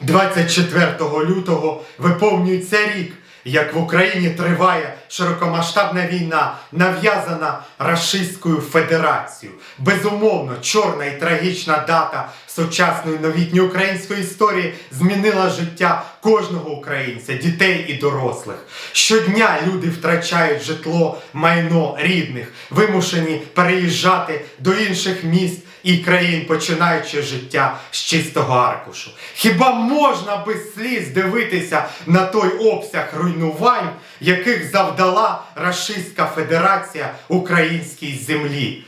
24 лютого виповнюється рік, як в Україні триває широкомасштабна війна, нав'язана Рашистською Федерацією. Безумовно, чорна і трагічна дата сучасної новітньої української історії змінила життя кожного українця, дітей і дорослих. Щодня люди втрачають житло, майно рідних, вимушені переїжджати до інших міст і країн, починаючи життя з чистого аркушу. Хіба можна без сліз дивитися на той обсяг руйнувань, яких завдала Рашистська Федерація українській землі?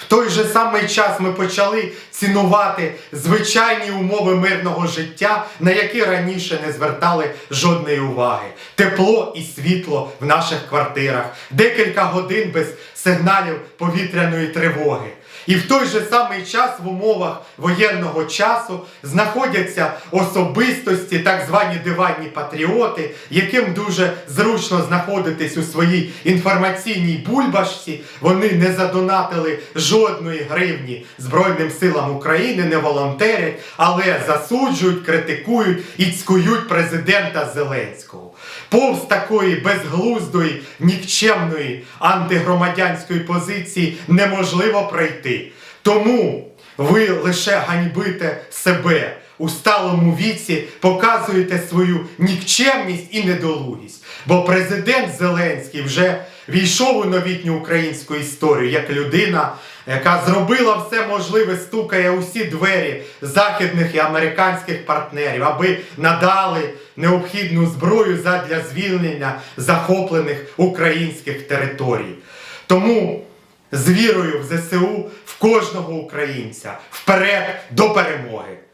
В той же самий час ми почали цінувати звичайні умови мирного життя, на які раніше не звертали жодної уваги. Тепло і світло в наших квартирах, декілька годин без сигналів повітряної тривоги. І в той же самий час в умовах воєнного часу знаходяться особистості, так звані диванні патріоти, яким дуже зручно знаходитись у своїй інформаційній бульбашці. Вони не задонатили жодної гривні Збройним силам України, не волонтерять, але засуджують, критикують і цькують президента Зеленського. Повз такої безглуздої, нікчемної антигромадянської позиції неможливо пройти. Тому ви лише ганьбите себе у сталому віці, показуєте свою нікчемність і недолугість. Бо президент Зеленський вже війшов у новітню українську історію як людина, яка зробила все можливе, стукає усі двері західних і американських партнерів, аби надали необхідну зброю задля звільнення захоплених українських територій. Тому з вірою в ЗСУ в кожного українця вперед до перемоги!